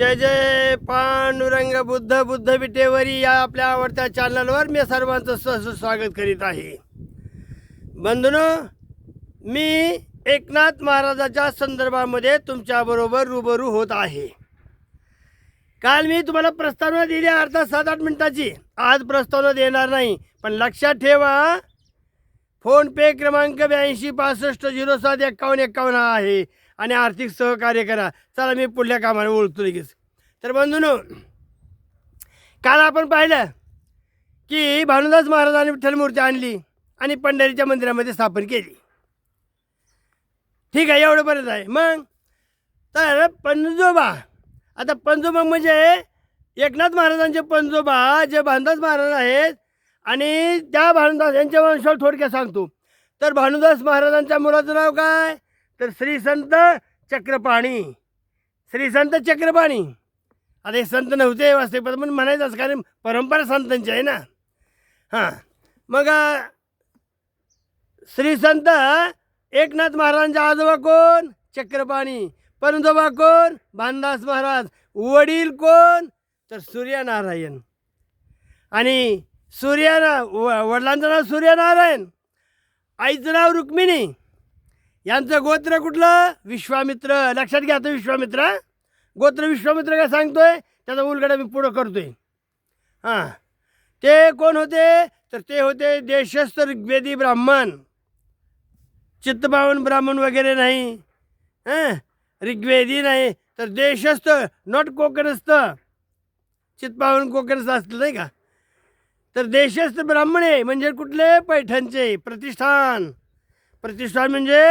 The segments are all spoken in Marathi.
जय जय पांडुरंग बुद्ध बुद्ध विटेवरी या आपल्या आवडत्या चॅनलवर मी सर्वांचं सहज स्वागत करीत आहे. बंधूनो मी एकनाथ महाराजाच्या संदर्भामध्ये तुमच्याबरोबर रूबरू होत आहे. काल मी तुम्हाला प्रस्तावना दिली अर्धा सात आठ मिनिटाची. आज प्रस्तावना देणार नाही पण लक्षात ठेवा फोनपे क्रमांक ब्याऐंशी पासष्ट झिरो सात एक्कावन्न एक्कावन्न हा आहे. आणि आर्थिक सहकार्य करा. चला मी पुढल्या कामाला ओळखतो लगेच. तर बंधूनो काल आपण पाहिलं की भानुदास महाराजांनी विठ्ठलमूर्ती आणली आणि पंढरीच्या मंदिरामध्ये स्थापन केली. ठीक आहे एवढं पर्यंत आहे मग तर पंजोबा आता पंजोबा म्हणजे एकनाथ महाराजांचे पंजोबा जे भानुदास महाराज आहेत आणि त्या भानुदास यांच्या वंशावर थोडक्यात सांगतो. तर भानुदास महाराजांच्या मुलाचं नाव काय? तर श्री संत चक्रपाणी. श्री संत चक्रपाणी. आता हे संत नव्हते वास्तविक पण म्हणायचं असं कारण परंपरा संतांची आहे ना. हां. मग श्री संत एकनाथ महाराजांचा आजोबा कोण? चक्रपाणी. परंजोबा कोण? भानदास महाराज. वडील कोण? तर सूर्यनारायण. आणि सूर्यना व वडिलांचं नाव सूर्यनारायण. आईचं नाव रुक्मिणी. यांचं गोत्र कुठलं? विश्वामित्र. लक्षात घ्या आता विश्वामित्र. गोत्र विश्वामित्र काय सांगतोय? त्याचा उलगडा मी पुढं करतोय. हां. ते कोण होते? तर ते होते देशस्थ ऋग्वेदी ब्राह्मण. चित्तपावन ब्राह्मण वगैरे नाही. हां? ऋग्वेदी नाही. तर देशस्थ नॉट कोकणस्थ. चित्तपावन कोकणस्थ असलं नाही का? तर देशस्थ ब्राह्मण आहे म्हणजे कुठले? पैठणचे. प्रतिष्ठान. प्रतिष्ठान म्हणजे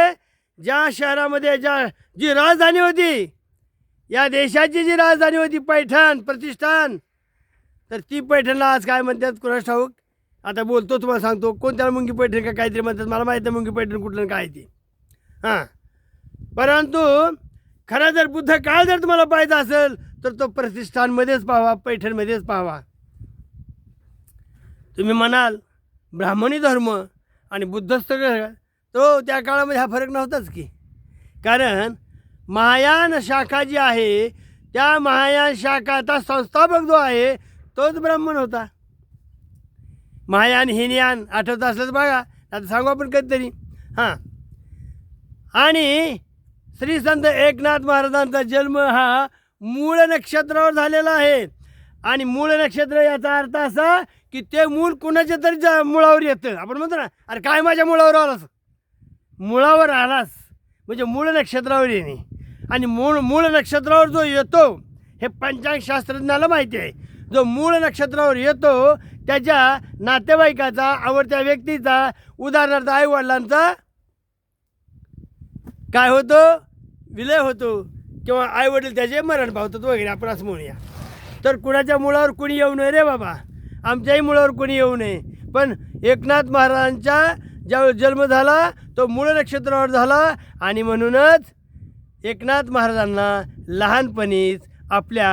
ज्या शहरामध्ये ज्या जी राजधानी होती या देशाची जी राजधानी होती पैठण प्रतिष्ठान तर ती पैठणला आज काय म्हणतात कुणास ठाऊक? आता बोलतो तुम्हाला सांगतो कोणत्याला मुंगी पैठण का काहीतरी म्हणतात मला माहीत आहे मुंगी पैठण कुठलं काय ती. हां. परंतु खरा जर बुद्ध काळ जर तुम्हाला पाहायचा असेल तर तो प्रतिष्ठानमध्येच पाहावा पैठणमध्येच पाहावा. तुम्ही म्हणाल ब्राह्मणी धर्म आणि बुद्धस्थ तो त्या काळामध्ये हा फरक नव्हताच की. कारण महायान शाखा जी आहे त्या महायान शाखाचा संस्थापक जो आहे तोच ब्राह्मण होता. महायान हिनयान आठवत असलंच बघा. आता सांगू आपण कधीतरी. हां. आणि श्री संत एकनाथ महाराजांचा जन्म हा मूळ नक्षत्रावर झालेला आहे. आणि मूळ नक्षत्र याचा अर्थ असा की ते मूळ कुणाच्या तरी मुळावर येतं. आपण म्हणतो ना अरे काय माझ्या मुळावर आलास मुळावर आलास. म्हणजे मूळ नक्षत्रावर येणे. आणि मूळ मूळ नक्षत्रावर जो येतो हे पंचांग शास्त्रज्ञाला माहिती आहे. जो मूळ नक्षत्रावर येतो त्याच्या नातेवाईकाचा आवडत्या व्यक्तीचा उदाहरणार्थ आईवडिलांचा काय होतो? विलय होतो. किंवा आईवडील त्याचे मरण पावतात वगैरे आपण असं म्हणूया. तर कुणाच्या मुळावर कुणी येऊ नये रे बाबा? आमच्याही मुळावर कुणी येऊ नये. पण एकनाथ महाराजांच्या ज्यावेळेस जन्म झाला तो मूळ नक्षत्रावर झाला आणि म्हणूनच एकनाथ महाराजांना लहानपणीच आपल्या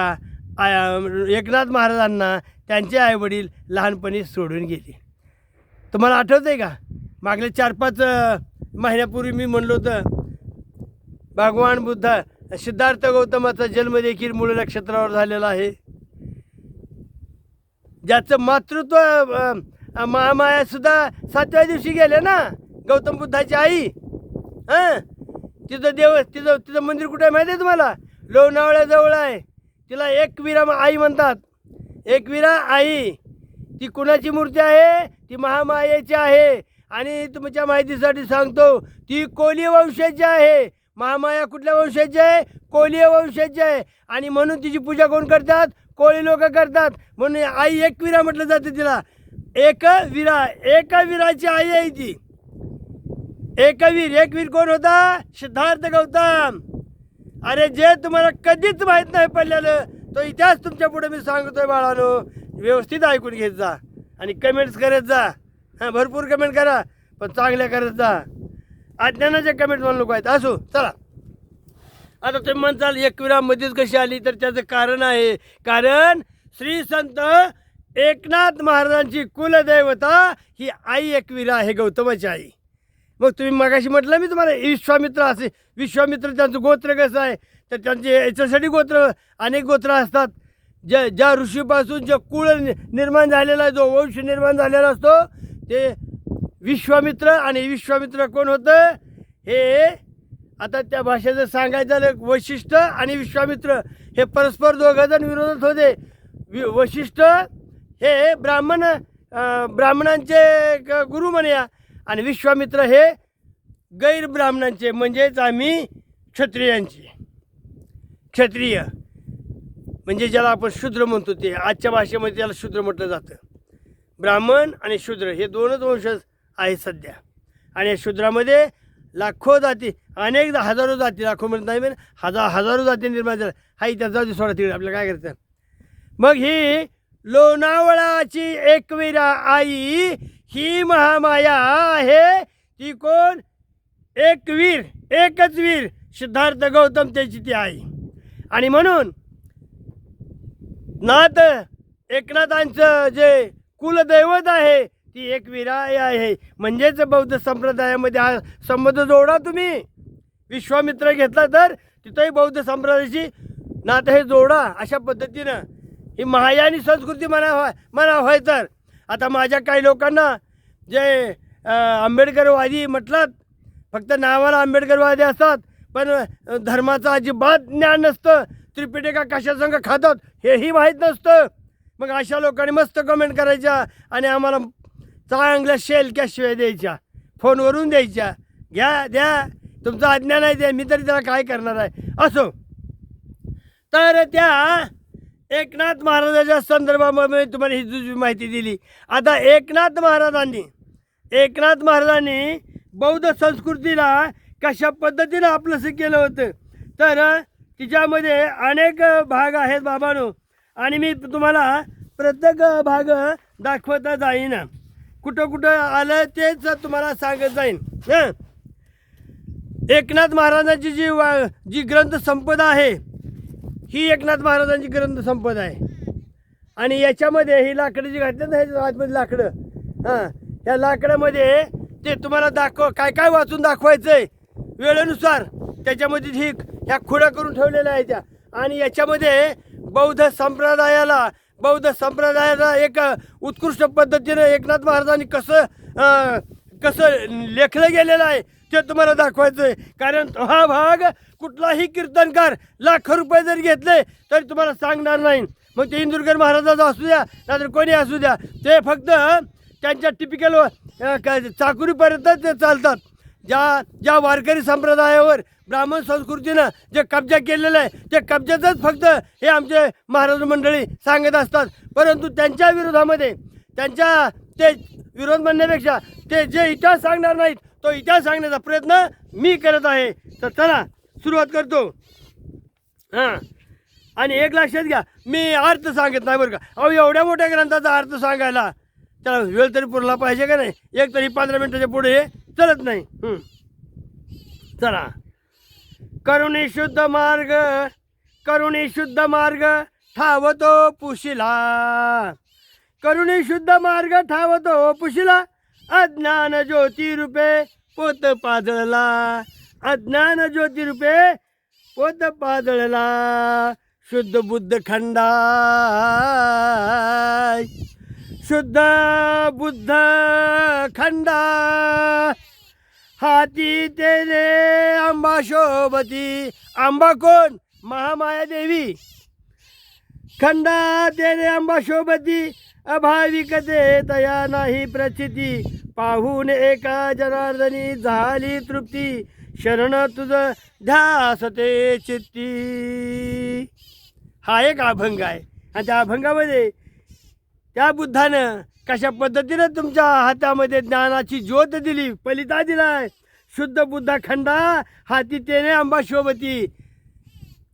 एकनाथ महाराजांना त्यांचे आईवडील लहानपणी सोडून गेले. तुम्हाला आठवतं आहे का? मागले चार पाच महिन्यापूर्वी मी म्हणलो होतं भगवान बुद्ध सिद्धार्थ गौतमाचा जन्म देखील मूळ नक्षत्रावर झालेला आहे. ज्याचं मातृत्व महामाया सुद्धा सातव्या दिवशी गेले ना? गौतम बुद्धाची आई. हां? तिचं देव तिचं तिचं मंदिर कुठे आहे माहिती आहे तुम्हाला? लोणावळ्याजवळ आहे. तिला एकवीरा आई म्हणतात. एकवीरा आई. ती कुणाची मूर्ती आहे? ती महामायेची आहे. आणि तुमच्या माहितीसाठी सांगतो ती कोली वंशाची आहे. महामाया कुठल्या वंशाची आहे? कोलीय वंशाची आहे. आणि म्हणून तिची पूजा कोण करतात? कोळी लोक करतात. म्हणून आई एक विरा म्हटलं जाते तिला. एक एकवीराची आई आहे ती. एकवीर एकवीर कोण होता? सिद्धार्थ गौतम. अरे जे तुम्हाला कधीच माहीत नाही पडलेलं तो इतिहास तुमच्यापुढे मी सांगतोय बाळानो. व्यवस्थित ऐकून घेत जा आणि कमेंट्स करत जा. हां भरपूर कमेंट करा पण चांगल्या करत जा. अज्ञानाचे कमेंट म्हणून लोक आहेत. असो चला. आता तुम्ही म्हणताल एकविरामध्येच कशी आली तर त्याचं कारण आहे. कारण श्री संत एकनाथ महाराजांची कुलदैवता ही आई एकविरा आहे गौतमाची आई. मग तुम्ही मगाशी म्हटलं मी तुम्हाला विश्वामित्र असे विश्वामित्र त्यांचं गोत्र कसं आहे? तर त्यांचे याच्यासाठी गोत्र अनेक गोत्र असतात. ज्या ज्या ऋषीपासून जे कुळ नि- निर्माण झालेला आहे जो वंश निर्माण झालेला असतो ते विश्वामित्र आणि विश्वामित्र कोण होतं? हे आता त्या भाषेचं सांगायचं झालं वैशिष्ट्य आणि विश्वामित्र हे परस्पर दोघंजण विरोधात होते. वि वैशिष्ट्य हे ब्राह्मण ब्राह्मणांचे गुरु म्हणूया. आणि विश्वामित्र हे गैरब्राह्मणांचे म्हणजेच आम्ही क्षत्रियांचे. क्षत्रिय. म्हणजे ज्याला आपण शूद्र म्हणतो ते आजच्या भाषेमध्ये त्याला शूद्र म्हटलं जातं. ब्राह्मण आणि शूद्र हे दोनच वंशज आहेत सध्या. आणि या शूद्रामध्ये लाखो जाती अनेक हजारो जाती लाखो म्हणत नाही हजार हजारो जाती निर्माण झाल्या. हा इतिहास जाती सोडा तिकडे. आपल्याला काय करायचं? मग ही लोणावळाची एकविरा आई ही महामाया आहे. ती कोण? एक वीर एकच वीर सिद्धार्थ गौतम त्याची ती आई. आणि म्हणून नाथ एकनाथांचं जे कुलदैवत आहे ती एक विराय आहे. म्हणजेच बौद्ध संप्रदायामध्ये हा संबंध जोडा तुम्ही. विश्वामित्र घेतला तर तिथंही बौद्ध संप्रदायाची नातं हे जोडा अशा पद्धतीनं. ही महायानी संस्कृती म्हणा व्हाय म्हणा व्हाय तर. आता माझ्या काही लोकांना जे आंबेडकरवादी म्हटलात फक्त नावाला आंबेडकरवादी असतात पण धर्माचं अजिबात ज्ञान नसतं त्रिपिटिका कशासंग खातात हेही माहीत नसतं. मग अशा लोकांनी मस्त कमेंट करायच्या आणि आम्हाला चांगल्या शेलक्या शिवाय द्यायच्या फोनवरून द्यायच्या. घ्या द्या तुमचं अज्ञान आहे ते मी तरी त्याला काय करणार आहे? असो. तर त्या एकनाथ महाराजाच्या संदर्भामध्ये तुम्हाला ही जुजी माहिती दिली. आता एकनाथ महाराजांनी एकनाथ महाराजांनी बौद्ध संस्कृतीला कशा पद्धतीनं आपलंसं केलं होतं? तर तिच्यामध्ये अनेक भाग आहेत बाबानो. आणि मी तुम्हाला प्रत्येक भाग दाखवता जाईन. कुठं कुठं आलं तेच तुम्हाला सांगत जाईन. हं? एकनाथ महाराजांची जी वा जी ग्रंथ संपदा आहे ही एकनाथ महाराजांची ग्रंथ संपदा आहे. आणि याच्यामध्ये ही लाकडं जी घातली ना ह्याच्या आतमध्ये लाकडं हां ह्या लाकडामध्ये ते तुम्हाला दाखव काय काय वाचून दाखवायचं आहे वेळेनुसार त्याच्यामध्ये ही ह्या खुड्या करून ठेवलेल्या आहेत त्या. आणि याच्यामध्ये बौद्ध संप्रदायाला बौद्ध संप्रदायाला एक उत्कृष्ट पद्धतीनं एकनाथ महाराजांनी कसं कसं लेखलं गेलेलं आहे ते तुम्हाला दाखवायचं आहे कारण हा भाग कुठलाही कीर्तनकार लाखो रुपये जरी घेतले तरी तुम्हाला सांगणार नाही. मग ते इंदुरकर महाराजाचा असू द्या नाहीतर कोणी असू द्या. ते फक्त त्यांच्या टिपिकल चाकुरीपर्यंत ते चालतात. ज्या ज्या वारकरी संप्रदायावर ब्राह्मण संस्कृतीनं जे कब्जा केलेलं आहे ते कब्जाचंच फक्त हे आमचे महाराज मंडळी सांगत असतात. परंतु त्यांच्या विरोधामध्ये त्यांच्या ते विरोध म्हणण्यापेक्षा ते जे इतिहास सांगणार नाहीत तो इतिहास सांगण्याचा प्रयत्न मी करत आहे. तर चला सुरुवात करतो. हां. आणि एक लक्षात घ्या मी अर्थ सांगत नाही बरं का. अहो एवढ्या मोठ्या ग्रंथाचा अर्थ सांगायला त्याला वेळ तरी पुरला पाहिजे का नाही? एक तरी पंधरा मिनिटाच्या पुढे चलत नाही. चला. करुणी शुद्ध मार्ग करुणी शुद्ध मार्ग ठावतो पुशिला. करुणी शुद्ध मार्ग ठावतो पुशिला. अज्ञान ज्योती रूपे पोत पाजळला. अज्ञान ज्योती रूपे पोत पाजळला. शुद्ध बुद्ध खंडा शुद्ध बुद्ध खंडा हाती तेने आंबा शोभती. आंबा कोण? महामाया देवी. खंडा तेने आंबा शोभती. अभाविकते तया नाही प्रचिती. पाहून एका जनार्दनी झाली तृप्ती. शरण तुझ ध्यास ते चित्ती. हा एक अभंग आहे. आणि त्या अभंगामध्ये त्या बुद्धानं कशा पद्धतीनं तुमच्या हातामध्ये ज्ञानाची ज्योत दिली पलिता दिलाय. शुद्ध बुद्धा खंडा हाती तेने आंबा शोभती.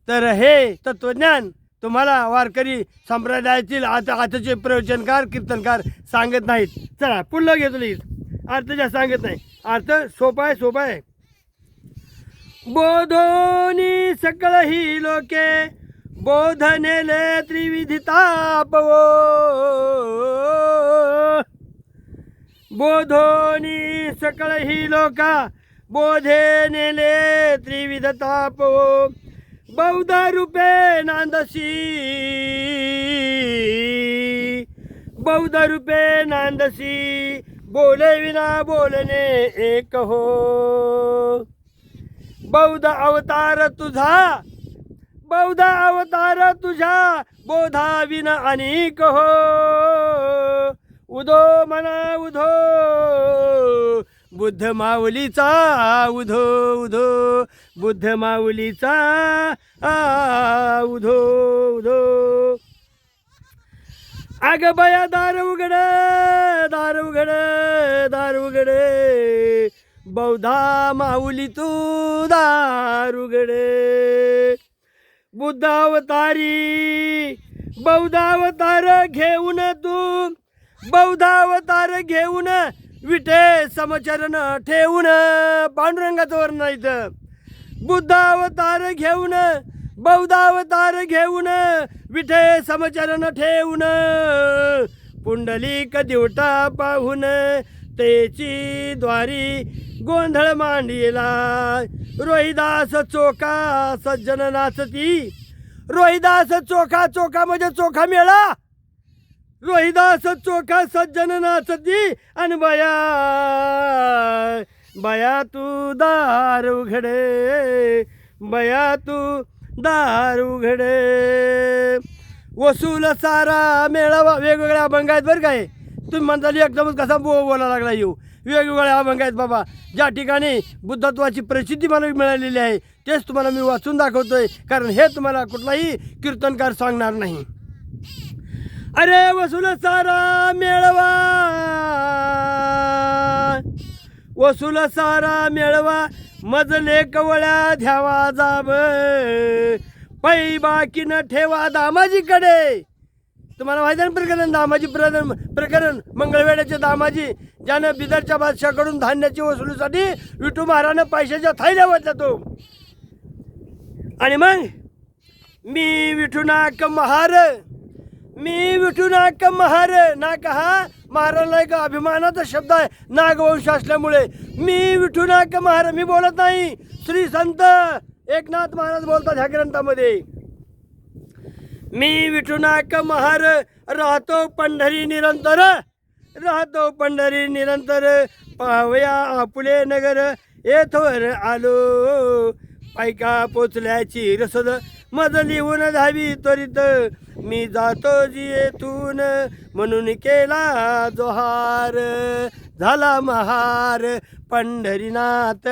तर हे तत्वज्ञान तुम्हाला वारकरी संप्रदायातील आता आताचे प्रवचनकार कीर्तनकार सांगत नाहीत. चला पुढलं घेतो लिहित अर्थ जास्त सांगत नाही. अर्थ सोपा आहे सोपा आहे. बोधोनी सकळ ही लोके बोधनेले त्रिविधतापवो बोधोनी सकळ ही लोका बोधे नेले बौद्ध रूपे नांदसी बौद्ध रूपे नांदसी बोले विना बोलणे एक हो. बौद्ध अवतार तुझा बौद्ध अवतार तुझा बोधा विना अनेक हो. उधो मना उधो बुद्ध माऊलीचा उधो उधो. बुद्ध माऊलीचा आ उधो उधो. अग बया दार उघड दार उघड दार उघड. बौद्धा माऊली तू दार उघड. बुद्धावतारी बौद्धावतार घेऊन तू. बौद्धावतार घेऊन विठे समचरण ठेवून पांडुरंगाचं वर्ण इथं. बुद्धावतार घेऊन बौद्धावतार घेऊन विठे समचरण ठेवून पुंडलिक दिवटा पाहून तेची द्वारी गोंधळ मांडीला. रोहिदास चोखा सज्जन नाचती. रोहिदास चोखा चोखा म्हणजे चोखा मेळा. रोहिदास चोखा सज्जन नाचती आणि बया बया तू दार उघडे बया तू दार उघडे वसूल सारा मेळावा वेगवेगळ्या अभंग आहेत बरं काय. तुम्ही म्हणताल एकदमच कसा बो बोला लागला येऊ वेगवेगळ्या अभंग आहेत बाबा. ज्या ठिकाणी बुद्धत्वाची प्रसिद्धी मला मिळालेली आहे तेच तुम्हाला मी वाचून दाखवतोय. कारण हे तुम्हाला कुठलाही कीर्तनकार सांगणार नाही. अरे वसूल सारा मेळवा. वसूल सारा मेळवा. मजले कवळ्या ध्यावा जाब. पै बाकीनं ठेवा दामाजीकडे. तुम्हाला माहिती आहे ना प्रकरण? दामाजी प्रकरण प्रकरण मंगळवेड्याचे दामाजी ज्यानं बिदरच्या बादशाकडून धान्याची वसुलीसाठी विठू महारानं पैशाच्या थैल्या वाटल्या तो. आणि मग मी विठूनाक महार मी विठूनाक महार नाक हा? महाराला एक अभिमानाचा शब्द आहे. नागवंश असल्यामुळे. मी विठूनाक महार मी बोलत नाही. श्री संत एकनाथ महाराज बोलतात ह्या ग्रंथामध्ये. मी विठूनाक महार राहतो पंढरी निरंतर. राहतो पंढरी निरंतर. पाहूया आपुले नगर. येथवर आलो. पायका पोचल्याची रसद मज लिहून धावी त्वरित. मी जातो जी येथून म्हणून केला जोहार. झाला महार पंढरीनाथ.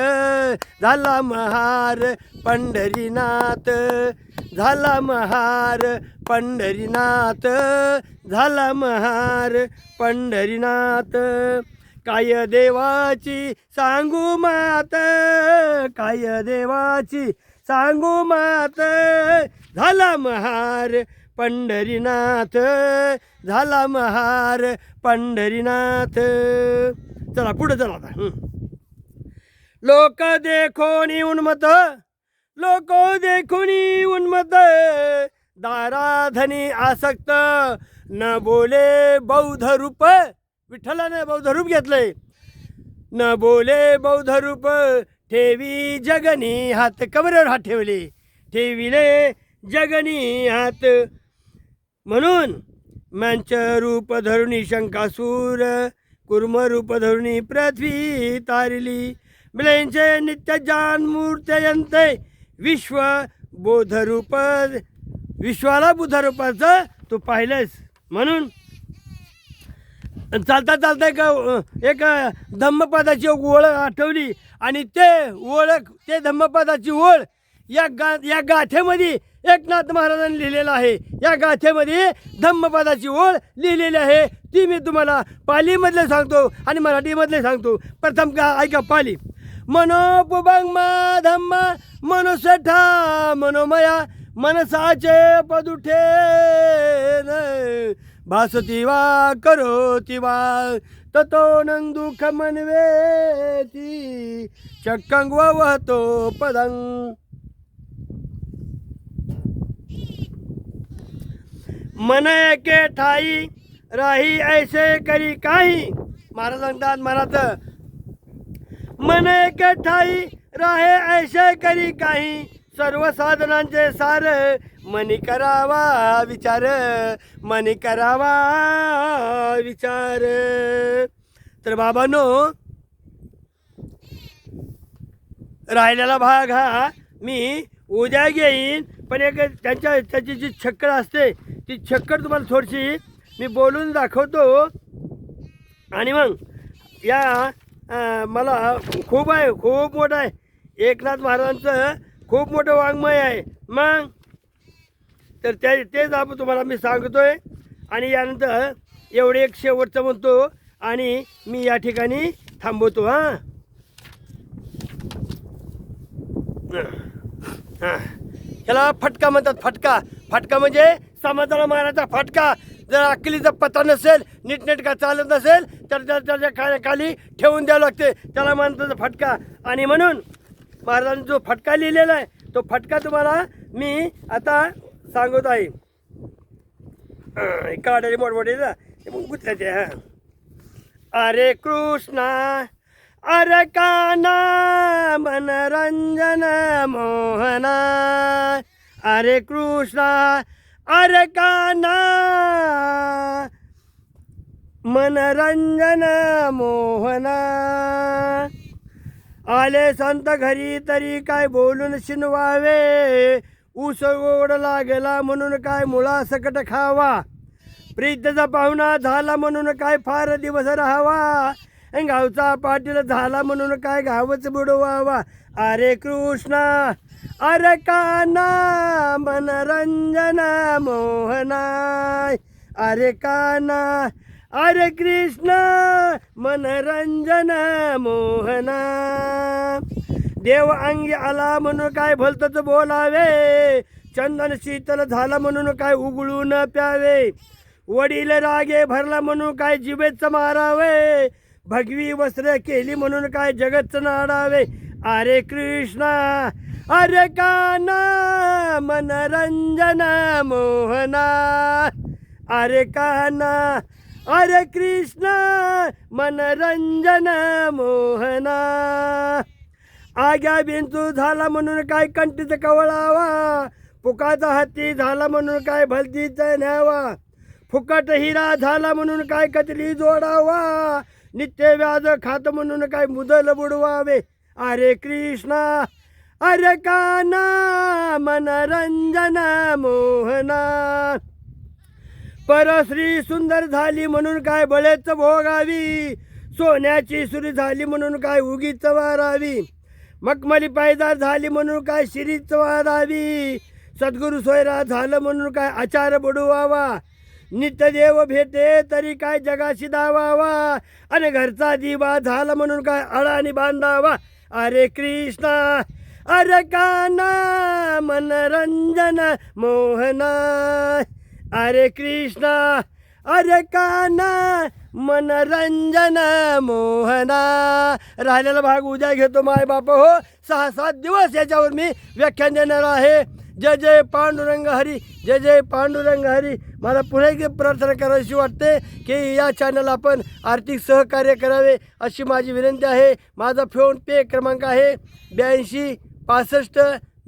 झाला महार पंढरीनाथ. झाला महार पंढरीनाथ. झाला महार पंढरीनाथ. काय देवाची सांगू मात. काय देवाची सांगू मात. झाला महार पंढरीनाथ झाला महार पंढरीनाथ. चला पुढे चला आता. लोक देखोनी उन्मत लोक देखोनी उन्मत दाराधनी आसक्त न बोले बौद्ध रूप विठ्ठलाने बौद्ध रूप घेतलंय. न बोले बौद्ध रूप ठेवी जगनी हात. कमरेवर हात ठेवले. ठेविले जगनी हात. म्हणून मंच रूप धरुणी शंकासूर कुर्म रूप धरुणी पृथ्वी तारिली. बिलेंचे नित्य जान मूर्तयंते विश्व बोधरूप विश्वाला बुधरूपाचं तू पाहिलंस म्हणून. चालता चालता एक एक धम्मपदाची ओळख आठवली आणि ते ओळख ते धम्मपदाची ओळ या गा या गाथेमध्ये एकनाथ महाराजांनी लिहिलेलं आहे. या गाथेमध्ये धम्मपदाची ओळ लिहिलेली आहे. ती मी तुम्हाला पालीमधले सांगतो आणि मराठीमधले सांगतो. प्रथम का ऐका पाली. मनोपुबंगमा धम्म मनुष्यठा मनोमया मनसाचे पदुठे भासती वा करोती वा ततो नंदुख मनवेती चक्कंग वहतो पदंग मन एके ठाई राही ऐसे करी काही। महाराज सांगतात महाराज। मन एके ठाई राहे ऐसे करी काही। सर्व साधनांचे सार मनी करावा विचार मनी करावा विचार। तर बाबानो राहिलेला भाग हा मी उद्या घेईन. पण एक त्यांच्या त्याची जी छक्कड असते ती छक्कड तुम्हाला थोडीशी मी बोलून दाखवतो. आणि मग या मला खूप आहे खूप मोठं आहे. एकनाथ महाराजांचं खूप मोठं वाङ्मय आहे. मग तर त्या तेच आपण तुम्हाला मी सांगतोय. आणि यानंतर एवढे एक शेवटचं म्हणतो आणि मी या ठिकाणी थांबवतो हां. हां. ह्याला फटका म्हणतात फटका. फटका म्हणजे समाजाला मारायचा फटका. जर अकलीचा पत्ता नसेल नीटनेटका चालत नसेल तर त्या- त्याच्या खा खाली ठेवून द्यावं लागते. त्याला म्हणतात फटका. आणि म्हणून महाराजांनी जो फटका लिहिलेला आहे तो फटका तुम्हाला मी आता सांगत आहे. हां, मोठमोठे ना मग गुतल्याचे हां. अरे कृष्णा अरकाना मनरंजन मोहना। अरे कृष्णा अरकाना मनरंजन मोहना। आले संत घरी तरी काय बोलून शिनवावे? ऊस गोड लागला म्हणून काय मुळा सकट खावा? प्रीतीचा पाहुणा झाला म्हणून काय फार दिवस राहावा? आणि गावचा पाटील झाला म्हणून काय गावच बुडवावा अरे कृष्णा अरे काना मनरंजना मोहनाय अरे काना अरे कृष्ण मनरंजन मोहना. देव अंगी आला म्हणून काय भलतच बोलावे. चंदन शीतल झाला म्हणून काय उघडून प्यावे. वडील रागे भरला म्हणून काय जिवेच मारावे. भगवी वस्त्र केली म्हणून काय जगत नाडावे अरे कृष्णा अरे काना मनरंजना मोहना. अरे काना अरे कृष्णा मनरंजना मोहना. आग्या बिंचू झाला म्हणून काय कंटीच कवळावा फुकाचा हत्ती झाला म्हणून काय भलतीच न्यावा? फुकट हिरा झाला म्हणून काय कचली जोडावा? नित्य व्याज खात म्हणून काय मुदल बुडवावे? अरे कृष्णा अरे काना मनरंजन मोहना. परश्री सुंदर झाली म्हणून काय बळेच भोगावी? सोन्याची सुरी झाली म्हणून काय उगीच वारावी? मखमली पायदार झाली म्हणून काय शिरीच वारावी? सद्गुरू सोयरा झालं म्हणून काय आचार बुडवावा? नित्यदेव भेटे तरी काय जगाशी दावावा? आणि घरचा दिवा झाला म्हणून काय अडाणी बांधावा? अरे कृष्णा अरे काना मनरंजन मोहना. अरे कृष्णा अरे काना मनरंजन मोहना. राहिलेला भाग उद्या घेतो माय बाप हो. सहा सात दिवस याच्यावर मी व्याख्यान देणार आहे. जय जय पांडुरंग हरी जय जय पांडुरंग हरी. मला पुन्हा एकदा प्रार्थना करावीशी वाटते की या चॅनल आपण आर्थिक सहकार्य करावे अशी माझी विनंती आहे. माझा फोन पे क्रमांक आहे ब्याऐंशी पासष्ट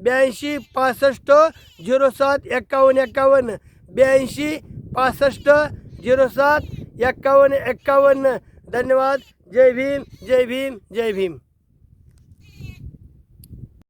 ब्याऐंशी पासष्ट झिरो सात एक्कावन्न एक्कावन्न. ब्याऐंशी पासष्ट झिरो सात एक्कावन्न एक्कावन्न. धन्यवाद. जय भीम जय भीम जय भीम.